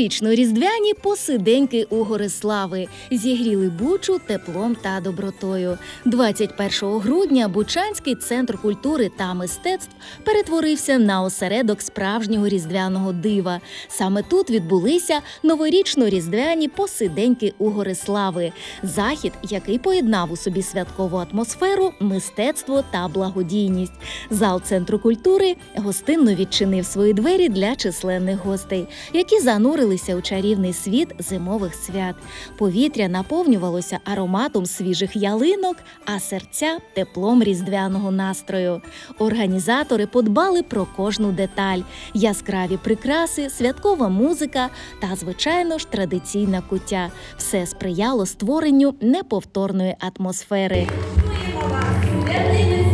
Новорічно-різдвяні посиденьки у Горислави зігріли бучу теплом та добротою. 21 грудня Бучанський центр культури та мистецтв перетворився на осередок справжнього різдвяного дива. Саме тут відбулися новорічно-різдвяні посиденьки у Горислави. Захід, який поєднав у собі святкову атмосферу, мистецтво та благодійність. Зал центру культури гостинно відчинив свої двері для численних гостей, які занурилися у чарівний світ зимових свят. Повітря наповнювалося ароматом свіжих ялинок, а серця теплом різдвяного настрою. Організатори подбали про кожну деталь: яскраві прикраси, святкова музика та, звичайно ж, традиційна куття. Все сприяло створенню неповторної атмосфери.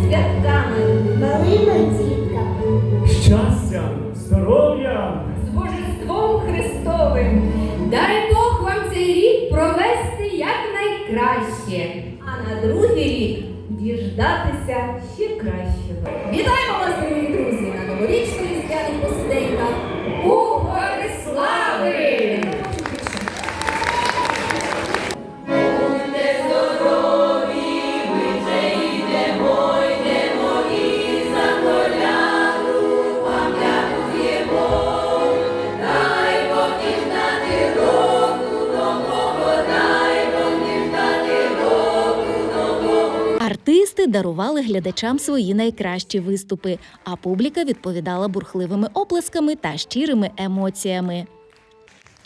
Святками, Малими дітками, щастям, здоров'ям, з Божеством Христовим. Дай Бог вам цей рік провести якнайкраще, а на другий рік діждатися ще кращого. Вітаємо вас, дорогі друзі, на новорічних різдвяних посиденьках у дарували глядачам свої найкращі виступи, а публіка відповідала бурхливими оплесками та щирими емоціями.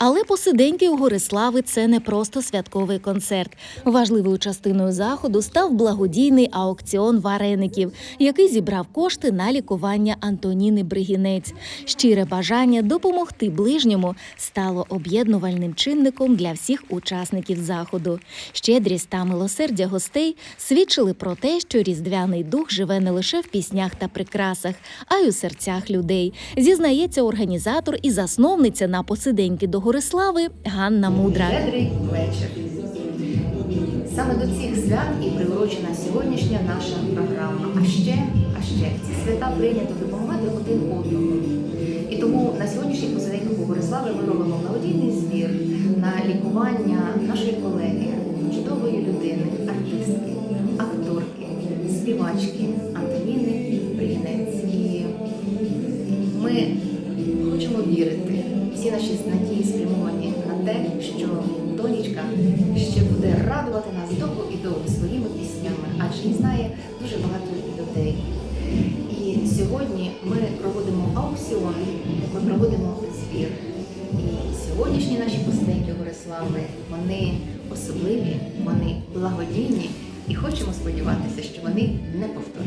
Але посиденьки у Горислави це не просто святковий концерт. Важливою частиною заходу став благодійний аукціон вареників, який зібрав кошти на лікування Антоніни Бригінець. Щире бажання допомогти ближньому стало об'єднувальним чинником для всіх учасників заходу. Щедрість та милосердя гостей свідчили про те, що різдвяний дух живе не лише в піснях та прикрасах, а й у серцях людей. Зізнається організатор і засновниця на посиденьки до Горислави Ганна Мудра. Щедрий. Саме до цих свят і приурочена сьогоднішня наша програма. А ще, а ще ці свята прийнято допомагати один одному. І тому на сьогоднішній посередньо у Борислави ми робимо благодійний збір на лікування нашої колеги, чудової людини, артистки, акторки, співачки вірити, всі наші надії спрямовані на те, що донечка ще буде радувати нас довго і довго своїми піснями, адже її знає дуже багато людей. І сьогодні ми проводимо аукціон, ми проводимо збір. І сьогоднішні наші посиденьки Горислави, вони особливі, вони благодійні і хочемо сподіватися, що вони неповторні.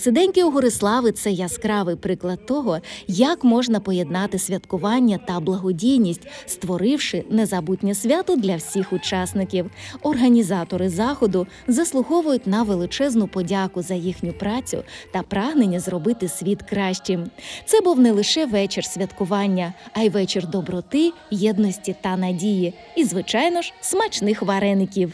Посиденьки у Горислави це яскравий приклад того, як можна поєднати святкування та благодійність, створивши незабутнє свято для всіх учасників. Організатори заходу заслуговують на величезну подяку за їхню працю та прагнення зробити світ кращим. Це був не лише вечір святкування, а й вечір доброти, єдності та надії. І, звичайно ж, смачних вареників.